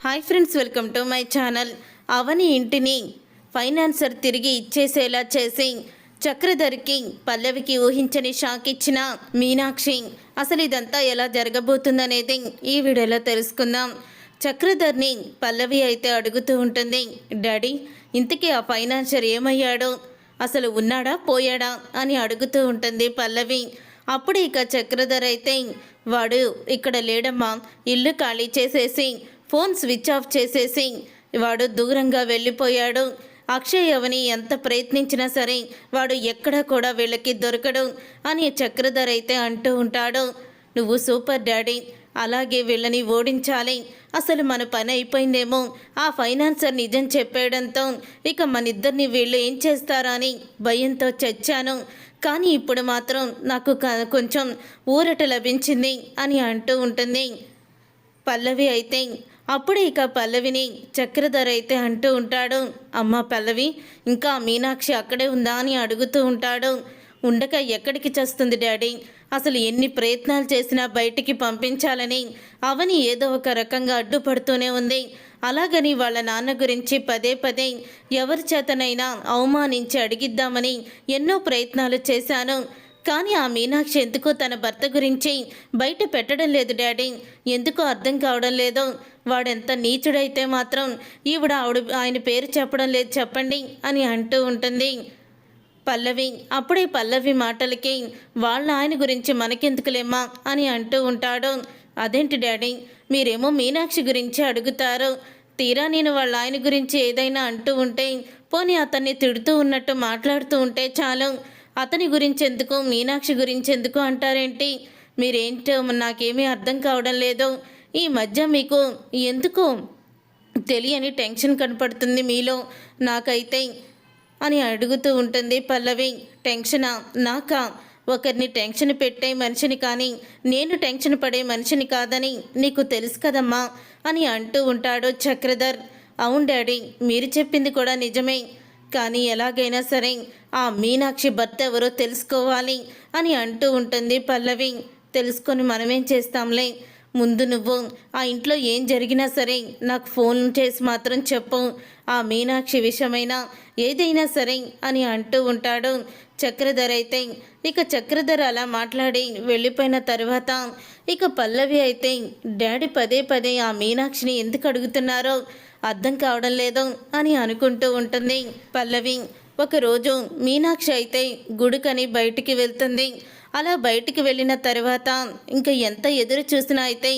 Hi friends welcome to my channel. Avani ఇంటిని financer తిరిగి ఇచ్చేసేలా చేసి చక్రధర్కి పల్లవికి ఊహించని షాక్ ఇచ్చిన మీనాక్షి. అసలు ఇదంతా ఎలా జరగబోతుందనేది ఈ వీడియోలో తెలుసుకుందాం. చక్రధర్ని పల్లవి అయితే అడుగుతూ ఉంటుంది డాడీ ఇంతకీ ఆ ఫైనాన్సర్ ఏమయ్యాడో? అసలు ఉన్నాడా? పోయాడా? అని అడుగుతూ ఉంటుంది పల్లవి. అప్పుడు ఇక చక్రధర్ అయితే వాడు ఇక్కడ లేడమ్మా ఇల్లు ఖాళీ చేసేసి ఫోన్ స్విచ్ ఆఫ్ చేసేసి వాడు దూరంగా వెళ్ళిపోయాడు. అక్షయ్ అవని ఎంత ప్రయత్నించినా సరే వాడు ఎక్కడ కూడా వీళ్ళకి దొరకడు అని చక్రధర్ అయితే అంటూ ఉంటాడు. నువ్వు సూపర్ డాడీ అలాగే వీళ్ళని ఓడించాలి. అసలు మన పని అయిపోయిందేమో. ఆ ఫైనాన్సర్ నిజం చెప్పేయడంతో ఇక మన ఇద్దరిని వీళ్ళు ఏం చేస్తారా అని భయంతో చచ్చాను. కానీ ఇప్పుడు మాత్రం నాకు కొంచెం ఊరట లభించింది అని అంటూ ఉంటుంది. పల్లవి అయితే అప్పుడు ఇక పల్లవిని చక్రధర అయితే అంటూ ఉంటాడు అమ్మ పల్లవి ఇంకా మీనాక్షి అక్కడే ఉందా? అని అడుగుతూ ఉంటాడు. ఉండక ఎక్కడికి చస్తుంది డాడీ? అసలు ఎన్ని ప్రయత్నాలు చేసినా బయటికి పంపించాలని అవని ఏదో ఒక రకంగా అడ్డుపడుతూనే ఉంది. అలాగని వాళ్ళ నాన్న గురించి పదే పదే ఎవరి చేతనైనా అవమానించి అడిగిద్దామని ఎన్నో ప్రయత్నాలు చేశాను. కానీ ఆ మీనాక్షి ఎందుకో తన భర్త గురించి బయట పెట్టడం లేదు డాడీ. ఎందుకో అర్థం కావడం లేదు. వాడెంత నీచుడైతే మాత్రం ఈవిడ ఆవిడ ఆయన పేరు చెప్పడం లేదు చెప్పండి అని అంటూ ఉంటుంది. పల్లవి అప్పుడే పల్లవి మాటలకి వాళ్ళ ఆయన గురించి మనకెందుకులేమా అని అంటూ ఉంటాడు. అదేంటి డాడీ మీరేమో మీనాక్షి గురించి అడుగుతారు. తీరా నేను వాళ్ళ ఆయన గురించి ఏదైనా అంటూ ఉంటే పోనీ అతన్ని తిడుతూ ఉన్నట్టు మాట్లాడుతూ ఉంటే చాలు. అతని గురించి ఎందుకు మీనాక్షి గురించి ఎందుకు అంటారేంటి? మీరేంటో నాకేమీ అర్థం కావడం లేదు. ఈ మధ్య మీకు ఎందుకు తెలియని టెన్షన్ కనపడుతుంది మీలో? నాకైతే అని అడుగుతూ ఉంటుంది పల్లవి. టెన్షనా? నాకా? ఒకరిని టెన్షన్ పెట్టే మనిషిని కానీ నేను టెన్షన్ పడే మనిషిని కాదని నీకు తెలుసు కదమ్మా అని అంటూ ఉంటాడు చక్రధర్. అవును డాడీ మీరు చెప్పింది కూడా నిజమే. కానీ ఎలాగైనా సరే ఆ మీనాక్షి భర్త ఎవరో తెలుసుకోవాలి అని అంటూ ఉంటుంది పల్లవి. తెలుసుకొని మనమేం చేస్తాంలే? ముందు నువ్వు ఆ ఇంట్లో ఏం జరిగినా సరే నాకు ఫోన్ చేసి మాత్రం చెప్పు. ఆ మీనాక్షి విషయమైనా ఏదైనా సరే అని అంటూ ఉంటాడు. చక్రధర్ అయితే ఇక చక్రధర్ అలా మాట్లాడి వెళ్ళిపోయిన తర్వాత ఇక పల్లవి అయితే డాడీ పదే పదే ఆ మీనాక్షిని ఎందుకు అడుగుతున్నారో? అర్థం కావడం లేదు అని అనుకుంటూ ఉంటుంది పల్లవి. ఒకరోజు మీనాక్షి అయితే గుడికని బయటికి వెళ్తుంది. అలా బయటికి వెళ్ళిన తర్వాత ఇంకా ఎంత ఎదురు చూసినా అయితే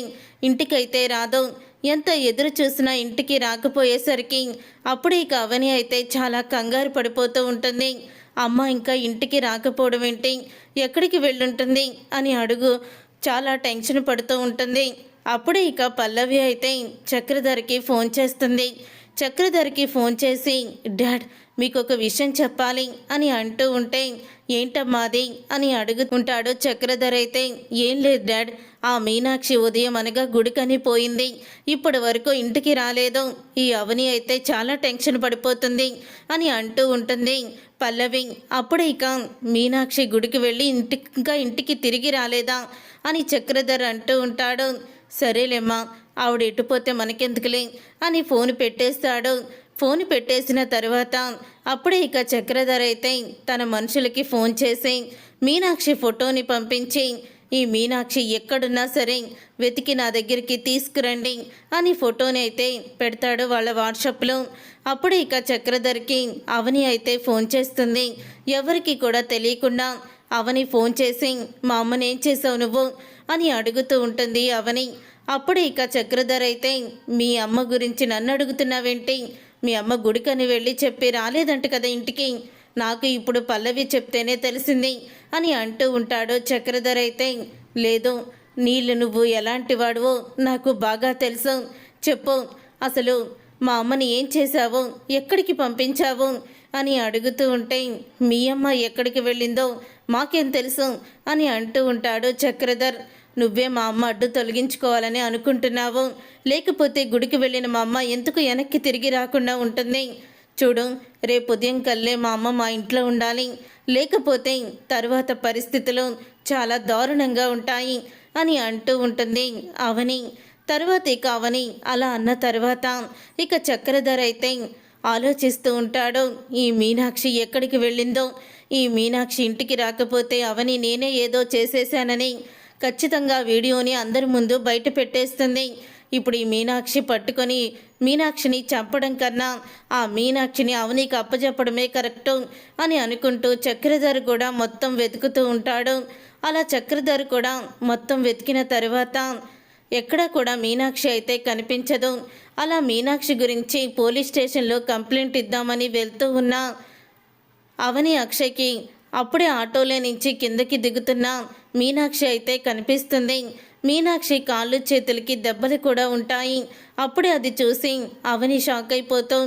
ఇంటికైతే రాదు. ఎంత ఎదురు చూసినా ఇంటికి రాకపోయేసరికి అప్పుడే ఇక అవని అయితే చాలా కంగారు పడిపోతూ ఉంటుంది. అమ్మ ఇంకా ఇంటికి రాకపోవడం ఏంటి? ఎక్కడికి వెళ్ళుంటుంది? అని అడుగు. చాలా టెన్షన్ పడుతూ ఉంటుంది. అప్పుడే ఇక పల్లవి అయితే చక్రధర్కి ఫోన్ చేస్తుంది. చక్రధర్కి ఫోన్ చేసి డాడ్ మీకు ఒక విషయం చెప్పాలి అని అంటూ ఉంటే ఏంటమ్మాది అని అడుగుతుంటాడు చక్రధర్ అయితే. ఏం లేదు డాడ్ ఆ మీనాక్షి ఉదయం అనగా గుడికని పోయింది. ఇప్పటి వరకు ఇంటికి రాలేదు. ఈ అవని అయితే చాలా టెన్షన్ పడిపోతుంది అని అంటూ ఉంటుంది పల్లవి. అప్పుడు ఇక మీనాక్షి గుడికి వెళ్ళి ఇంటి ఇంకా ఇంటికి తిరిగి రాలేదా అని చక్రధర్ అంటూ ఉంటాడు. సరేలేమ్మా ఆవిడ ఎటుపోతే మనకెందుకులే అని ఫోన్ పెట్టేస్తాడు. ఫోన్ పెట్టేసిన తర్వాత అప్పుడే ఇక చక్రధర్ అయితే తన మనుషులకి ఫోన్ చేసి మీనాక్షి ఫోటోని పంపించి ఈ మీనాక్షి ఎక్కడున్నా సరే వెతికి నా దగ్గరికి తీసుకురండి అని ఫోటోని అయితే పెడతాడు వాళ్ళ వాట్సాప్లో. అప్పుడు ఇక చక్రధర్కి అవని అయితే ఫోన్ చేస్తుంది. ఎవరికి కూడా తెలియకుండా అవని ఫోన్ చేసి మా అమ్మని ఏం చేసావు నువ్వు? అని అడుగుతూ ఉంటుంది అవని. అప్పుడు ఇక చక్రధర్ అయితే మీ అమ్మ గురించి నన్ను అడుగుతున్నావేంటి? మీ అమ్మ గుడికని వెళ్ళి చెప్పి రాలేదంట కదా ఇంటికి. నాకు ఇప్పుడు పల్లవి చెప్తేనే తెలిసింది అని అంటూ ఉంటాడు చక్రధర్ అయితే. లేదు నీళ్ళు నువ్వు ఎలాంటి వాడువో నాకు బాగా తెలుసు. చెప్పు అసలు మా అమ్మని ఏం చేశావు? ఎక్కడికి పంపించావు? అని అడుగుతూ ఉంటే మీ అమ్మ ఎక్కడికి వెళ్ళిందో మాకేం తెలుసు అని అంటూ ఉంటాడు చక్రధర్. నువ్వే మా అమ్మ అడ్డు తొలగించుకోవాలని అనుకుంటున్నావు. లేకపోతే గుడికి వెళ్ళిన మా అమ్మ ఎందుకు వెనక్కి తిరిగి రాకుండా ఉంటుంది? చూడు రేపు ఉదయం కల్లే మా అమ్మ మా ఇంట్లో ఉండాలి. లేకపోతే తర్వాత పరిస్థితులు చాలా దారుణంగా ఉంటాయి అని అంటూ ఉంటుంది అవని. తర్వాత ఇక అవని అలా అన్న తర్వాత ఇక చక్రధర అయితే ఆలోచిస్తూ ఉంటాడు ఈ మీనాక్షి ఎక్కడికి వెళ్ళిందో? ఈ మీనాక్షి ఇంటికి రాకపోతే అవని నేనే ఏదో చేసేశానని ఖచ్చితంగా వీడియోని అందరి ముందు బయట పెట్టేస్తుంది. ఇప్పుడు ఈ మీనాక్షి పట్టుకొని మీనాక్షిని చంపడం కన్నా ఆ మీనాక్షిని అవనికి అప్పచెప్పడమే కరెక్టు అని అనుకుంటూ చక్రధర్ కూడా మొత్తం వెతుకుతూ ఉంటాడు. అలా చక్రధర్ కూడా మొత్తం వెతికిన తర్వాత ఎక్కడా కూడా మీనాక్షి అయితే కనిపించదు. అలా మీనాక్షి గురించి పోలీస్ స్టేషన్లో కంప్లైంట్ ఇద్దామని వెళ్తూ ఉన్నా. అవని అక్షయ్కి అప్పుడే ఆటోలో నుంచి కిందకి దిగుతున్న మీనాక్షి అయితే కనిపిస్తుంది. మీనాక్షి కాళ్ళు చేతులకి దెబ్బలు కూడా ఉంటాయి. అప్పుడే అది చూసి అవని షాక్ అయిపోతూ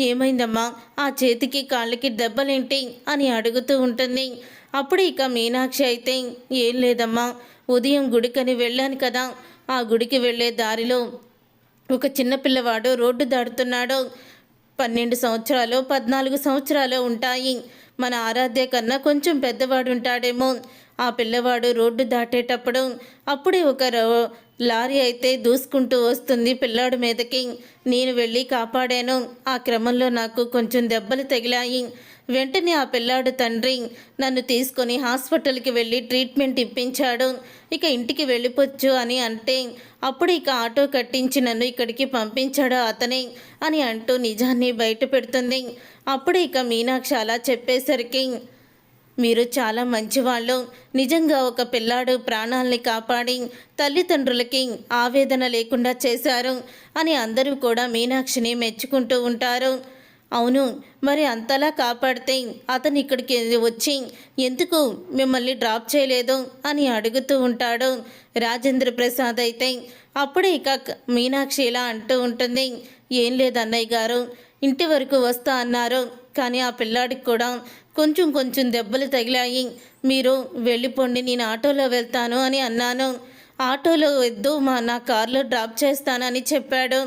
ఏమైందమ్మా? ఆ చేతికి కాళ్ళకి దెబ్బలేంటి? అని అడుగుతూ ఉంటుంది. అప్పుడు ఇక మీనాక్షి అయితే ఏం లేదమ్మా. ఉదయం గుడికని వెళ్ళాను కదా. ఆ గుడికి వెళ్ళే దారిలో ఒక చిన్న పిల్లవాడు రోడ్డు దాడుతున్నాడు పన్నెండు సంవత్సరాలు పద్నాలుగు సంవత్సరాలు ఉంటాయి. మన ఆరాధ్య కన్నా కొంచెం పెద్దవాడు ఉంటాడేమో. ఆ పిల్లవాడు రోడ్డు దాటేటప్పుడు అప్పుడే ఒక రో- లారీ అయితే దూసుకుంటూ వస్తుంది పిల్లాడు మీదకి. నేను వెళ్ళి కాపాడాను. ఆ క్రమంలో నాకు కొంచెం దెబ్బలు తగిలాయి. వెంటనే ఆ పిల్లాడు తండ్రి నన్ను తీసుకొని హాస్పిటల్కి వెళ్ళి ట్రీట్మెంట్ ఇప్పించాడు. ఇక ఇంటికి వెళ్ళిపోవచ్చు అని అంటే అప్పుడు ఇక ఆటో కట్టించి నన్ను ఇక్కడికి పంపించాడు అతనే అని అంటూ నిజాన్ని బయట పెడుతుంది అప్పుడు ఇక మీనాక్షి అలా చెప్పేసరికి మీరు చాలా మంచివాళ్ళు. నిజంగా ఒక పిల్లాడు ప్రాణాల్ని కాపాడి తల్లిదండ్రులకి ఆవేదన లేకుండా చేశారు అని అందరూ కూడా మీనాక్షిని మెచ్చుకుంటూ ఉంటారు. అవును మరి అంతలా కాపాడితే అతను ఇక్కడికి వచ్చి ఎందుకు మిమ్మల్ని డ్రాప్ చేయలేదు అని అడుగుతూ ఉంటాడు. రాజేంద్ర ప్రసాద్ అయితే అప్పుడే ఇక మీనాక్షి ఇలా అంటూ ఉంటుంది. ఏం లేదు అన్నయ్య గారు ఇంటి వరకు వస్తా అన్నారు. కానీ ఆ పిల్లాడికి కూడా కొంచెం కొంచెం దెబ్బలు తగిలాయి. మీరు వెళ్ళిపోండి నేను ఆటోలో వెళ్తాను అని అన్నాను. ఆటోలో వద్దు మా నా కార్లో డ్రాప్ చేస్తానని చెప్పాడు.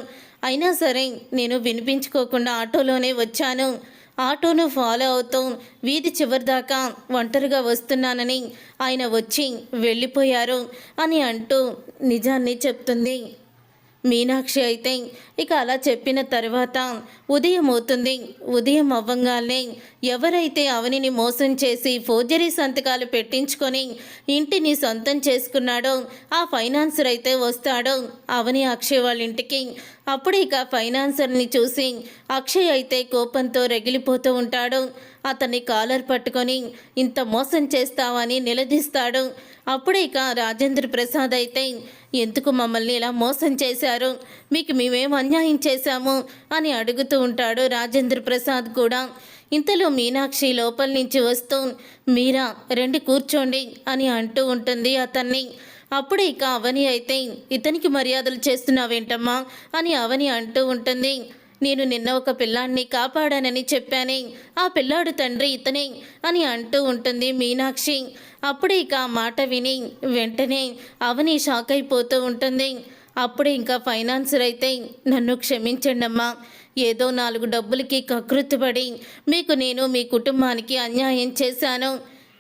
అయినా సరే నేను వినిపించుకోకుండా ఆటోలోనే వచ్చాను. ఆటోను ఫాలో అవుతూ వీధి చివరి దాకా ఒంటరిగా వస్తున్నానని ఆయన వచ్చి వెళ్ళిపోయారు అని అంటూ నిజాన్ని చెప్తుంది. మీనాక్షి అయితే ఇక అలా చెప్పిన తర్వాత ఉదయం అవుతుంది ఉదయం అవ్వంగానే ఎవరైతే అవనిని మోసం చేసి ఫోర్జరీ సంతకాలు పెట్టించుకొని ఇంటిని సొంతం చేసుకున్నాడో ఆ ఫైనాన్సర్ అయితే వస్తాడో అవని అక్షయ్ వాళ్ళ ఇంటికి. అప్పుడు ఇక ఫైనాన్సర్ని చూసి అక్షయ్ అయితే కోపంతో రగిలిపోతూ ఉంటాడు. అతన్ని కాలర్ పట్టుకొని ఇంత మోసం చేస్తావని నిలదీస్తాడు. అప్పుడే ఇక రాజేంద్ర ప్రసాద్ అయితే ఎందుకు మమ్మల్ని ఇలా మోసం చేశారు? మీకు మేమేం అన్యాయం చేశాము? అని అడుగుతూ ఉంటాడు రాజేంద్ర ప్రసాద్ కూడా. ఇంతలో మీనాక్షి లోపల నుంచి వస్తూ మీరా రెండు కూర్చోండి అని అంటూ ఉంటుంది అతన్ని. అప్పుడు ఇక అవని అయితే ఇతనికి మర్యాదలు చేస్తున్నావేంటమ్మా? అని అవని అంటూ ఉంటుంది. నేను నిన్న ఒక పిల్లాన్ని కాపాడానని చెప్పానే. ఆ పిల్లాడు తండ్రి ఇతనే అని అంటూ ఉంటుంది మీనాక్షి. అప్పుడే ఇక ఆ మాట విని వెంటనే అవని షాక్ అయిపోతూ ఉంటుంది. అప్పుడే ఇంకా ఫైనాన్సర్ అయితే నన్ను క్షమించండమ్మా. ఏదో నాలుగు డబ్బులకి కకృతిపడి మీకు నేను మీ కుటుంబానికి అన్యాయం చేశాను.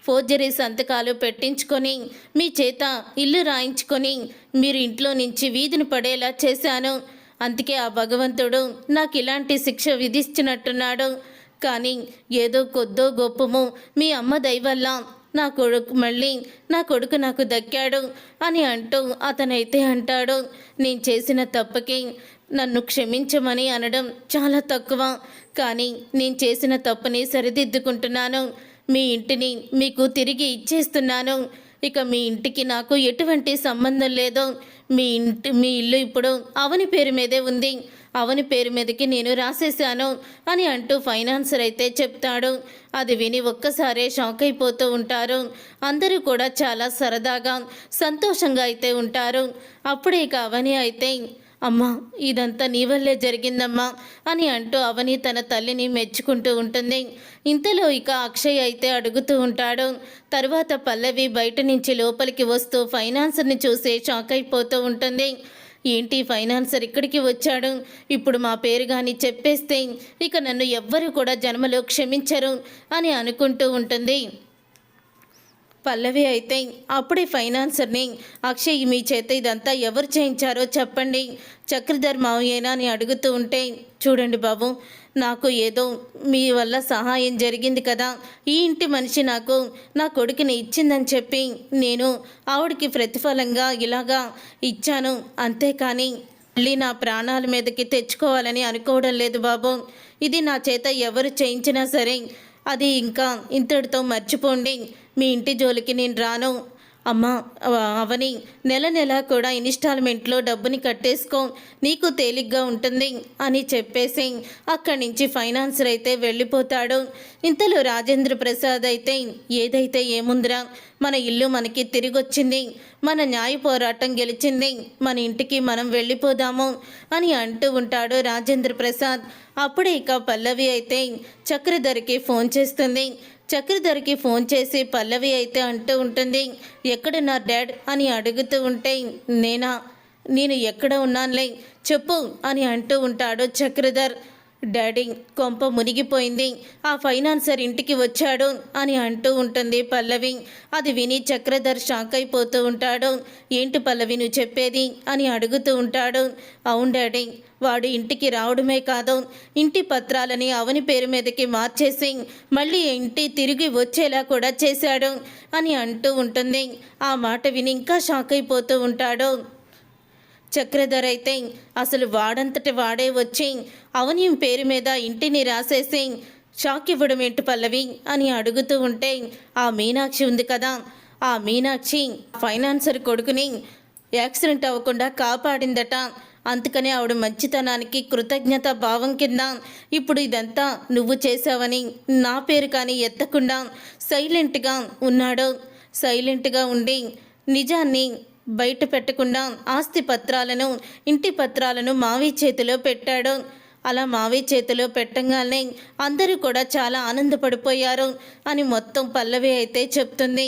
ఫోర్జరీ సంతకాలు పెట్టించుకొని మీ చేత ఇల్లు రాయించుకొని మీరు ఇంట్లో నుంచి వీధిని పడేలా చేశాను. అందుకే ఆ భగవంతుడు నాకు ఇలాంటి శిక్ష విధిస్తున్నట్టున్నాడు. కానీ ఏదో కొద్దో గొప్పము మీ అమ్మ దయవల్ల నా కొడుకు మళ్ళీ నా కొడుకు నాకు దక్కాడు అని అంటూ అతనైతే అంటాడు. నేను చేసిన తప్పుకి నన్ను క్షమించమని అనడం చాలా తక్కువ. కానీ నేను చేసిన తప్పుని సరిదిద్దుకుంటున్నాను. మీ ఇంటిని మీకు తిరిగి ఇచ్చేస్తున్నాను. ఇక మీ ఇంటికి నాకు ఎటువంటి సంబంధం లేదు. మీ ఇంటి మీ ఇల్లు ఇప్పుడు అవని పేరు మీదే ఉంది. అవని పేరు మీదకి నేను రాసేశాను అని అంటూ ఫైనాన్సర్ అయితే చెప్తాడు. అది విని ఒక్కసారే షాక్ అయిపోతూ ఉంటారు. అందరూ కూడా చాలా సరదాగా సంతోషంగా అయితే ఉంటారు. అప్పుడే ఇక అవని అయితే అమ్మా ఇదంతా నీ వల్లే జరిగిందమ్మా అని అంటూ అవని తన తల్లిని మెచ్చుకుంటూ ఉంటుంది. ఇంతలో ఇక అక్షయ్ అయితే అడుగుతూ ఉంటాడు. తర్వాత పల్లవి బయట నుంచి లోపలికి వస్తూ ఫైనాన్సర్ని చూసి షాక్ అయిపోతూ ఉంటుంది. ఏంటి ఫైనాన్సర్ ఇక్కడికి వచ్చాడు? ఇప్పుడు మా పేరు కానీ చెప్పేస్తే ఇక నన్ను ఎవ్వరు కూడా జన్మలో క్షమించరు అని అనుకుంటూ ఉంటుంది. పల్లవి అయితే అప్పుడే ఫైనాన్సర్ని అక్షయ్ మీ చేత ఇదంతా ఎవరు చేయించారో చెప్పండి. చక్రధర్ మావయ్యేనా అని అడుగుతూ ఉంటే చూడండి బాబు నాకు ఏదో మీ వల్ల సహాయం జరిగింది కదా. ఈ ఇంటి మనిషి నాకు నా కొడుకుని ఇచ్చిందని చెప్పి నేను ఆవిడకి ప్రతిఫలంగా ఇలాగా ఇచ్చాను. అంతేకాని మళ్ళీ నా ప్రాణాల మీదకి తెచ్చుకోవాలని అనుకోవడం లేదు బాబు. ఇది నా చేత ఎవరు చేయించినా సరే అది ఇంకా ఇంతటితో మర్చిపోండి. మీ ఇంటి జోలికి నేను రాను. అమ్మా అవని నెల నెల కూడా ఇన్స్టాల్మెంట్లో డబ్బుని కట్టేసుకో. నీకు తేలిగ్గా ఉంటుంది అని చెప్పేసి అక్కడి నుంచి ఫైనాన్సర్ అయితే వెళ్ళిపోతాడు. ఇంతలో రాజేంద్ర ప్రసాద్ అయితే ఏదైతే ఏముందిరా? మన ఇల్లు మనకి తిరిగొచ్చింది. మన న్యాయ పోరాటం గెలిచింది. మన ఇంటికి మనం వెళ్ళిపోదాము అని అంటూ ఉంటాడు రాజేంద్ర ప్రసాద్. అప్పుడే ఇక పల్లవి అయితే చక్రధరికి ఫోన్ చేస్తుంది. చక్రధర్కి ఫోన్ చేసి పల్లవి అయితే అంటూ ఉంటుంది ఎక్కడున్నారు డాడ్? అని అడుగుతూ ఉంటే నేనా? నేను ఎక్కడ ఉన్నానులే? చెప్పు అని అంటూ ఉంటాడు చక్రధర్. డాడీ కొంప మునిగిపోయింది. ఆ ఫైనాన్సర్ ఇంటికి వచ్చాడు అని అంటూ ఉంటుంది పల్లవి. అది విని చక్రధర్ షాక్ అయిపోతూ ఉంటాడు. ఏంటి పల్లవి నువ్వు చెప్పేది? అని అడుగుతూ ఉంటాడు. అవును డాడీ వాడు ఇంటికి రావడమే కాదు. ఇంటి పత్రాలని అవని పేరు మీదకి మార్చేసి మళ్ళీ ఇంటి తిరిగి వచ్చేలా కూడా చేశాడు అని అంటూ ఉంటుంది. ఆ మాట విని ఇంకా షాక్ అయిపోతూ ఉంటాడు. చక్రధర్ అయితే అసలు వాడంతటి వాడే వచ్చి అవనీయం పేరు మీద ఇంటిని రాసేసి షాక్ ఇవ్వడం ఏంటి పల్లవి అని అడుగుతూ ఉంటే ఆ మీనాక్షి ఉంది కదా ఆ మీనాక్షి ఫైనాన్సర్ కొడుకుని యాక్సిడెంట్ అవ్వకుండా కాపాడిందట. అందుకనే ఆవిడ మంచితనానికి కృతజ్ఞత భావం కింద ఇప్పుడు ఇదంతా నువ్వు చేసావని నా పేరు కానీ ఎత్తకుండా సైలెంట్గా ఉన్నాడు. సైలెంట్గా ఉండి నిజాన్ని బయట పెట్టకుండా ఆస్తి పత్రాలను ఇంటి పత్రాలను మావి చేతిలో పెట్టాడు. అలా మావి చేతిలో పెట్టంగానే అందరూ కూడా చాలా ఆనందపడిపోయారు అని మొత్తం పల్లవి అయితే చెప్తుంది.